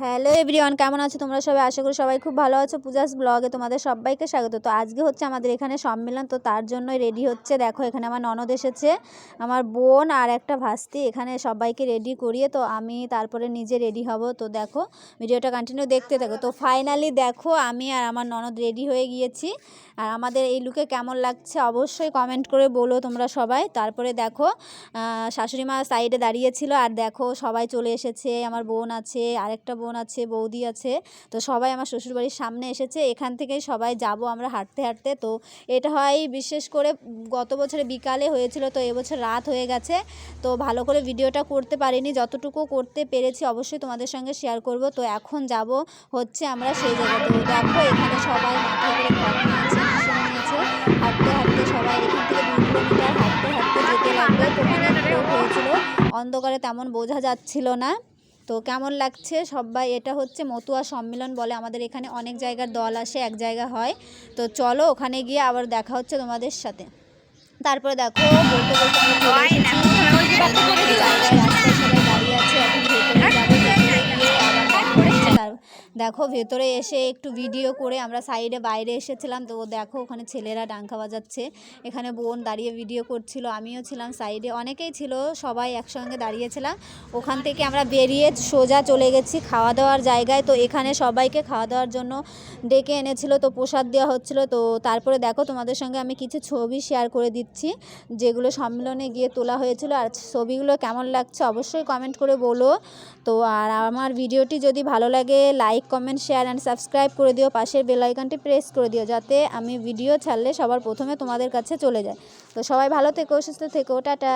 Hello everyone, কেমন আছো তোমরা সবাই? আশা করি সবাই খুব ভালো আছো। পূজাস ব্লগে তোমাদের সবাইকে স্বাগত। তো আজকে হচ্ছে আমাদের এখানে সম্মেলন, তো তার জন্যই রেডি হচ্ছে। দেখো, এখানে আমার ননদ এসেছে, আমার বোন আর একটা ভাস্তি। এখানে সবাইকে রেডি করিয়ে, তো আমি তারপরে নিজে রেডি হব। তো দেখো, ভিডিওটা কন্টিনিউ দেখতে থাকো। তো ফাইনালি দেখো, আমি আর আমার ননদ রেডি হয়ে গিয়েছি। আর আমাদের এই লুকে কেমন লাগছে অবশ্যই কমেন্ট করে বলো তোমরা সবাই। তারপরে দেখো শাশুড়ি মা সাইডে দাঁড়িয়েছিল আর দেখো, সবাই চলে এসেছে, আমার বোন আছে, আরেকটা আছে, বৌদি আছে, তো সবাই আমার শ্বশুরবাড়ির সামনে এসেছে, এখান থেকেই সবাই যাব আমরা হাঁটতে হাঁটতে। তো এটা হয় বিশেষ করে গত বছরে বিকালে হয়েছিল, তো এবছর রাত হয়ে গেছে, তো ভালো করে ভিডিওটা করতে পারিনি, যতটুকু করতে পেরেছি অবশ্যই তোমাদের সঙ্গে শেয়ার করব। তো এখন যাব হচ্ছে আমরা সেই জায়গাতে দেখো এখানে সবাই মাথায় করে নিয়েছে হাঁটতে হাঁটতে সবাই এখান থেকে দু কিলোমিটার হাঁটতে হাঁটতে যেতে লাগবে তো হয়েছিল, অন্ধকারে তেমন বোঝা যাচ্ছিল না। তো কেমন লাগছে? সবাই এটা হচ্ছে মতুয়া সম্মেলন বলে আমাদের এখানে অনেক জায়গার দল আসে এক জায়গা হয়। তো চলো ওখানে গিয়ে আবার দেখা হচ্ছে তোমাদের সাথে। তারপরে দেখো বলতে বলতে দেখো, ভেতরে এসে একটু ভিডিও করে আমরা সাইডে বাইরে এসেছিলাম। তো দেখো, ওখানে ছেলেরা ডাঙ্কা বাজাচ্ছে। এখানে বোন দাঁড়িয়ে ভিডিও করছিল, আমিও ছিলাম সাইডে অনেকেই ছিল, সবাই একসঙ্গে দাঁড়িয়েছিলাম। ওখান থেকে আমরা বেরিয়ে সোজা চলে গেছি খাওয়া দাওয়ার জায়গায়। তো এখানে সবাইকে খাওয়া দাওয়ার জন্য ডেকে এনেছিল, তো প্রসাদ দেওয়া হচ্ছিল। তো তারপরে দেখো, তোমাদের সঙ্গে আমি কিছু ছবি শেয়ার করে দিচ্ছি, যেগুলো সম্মেলনে গিয়ে তোলা হয়েছিল। আর ছবিগুলো কেমন লাগছে অবশ্যই কমেন্ট করে বলো। তো আর আমার ভিডিওটি যদি ভালো লাগে like comment share and subscribe করে দিও। পাশের বেলাইকনটি প্রেস করে দিও যাতে আমি ভিডিও ছাড়লে সবার প্রথমে তোমাদের কাছে চলে যায়। তো সবাই ভালো থেকো, সুস্থ থেকো। টাটা।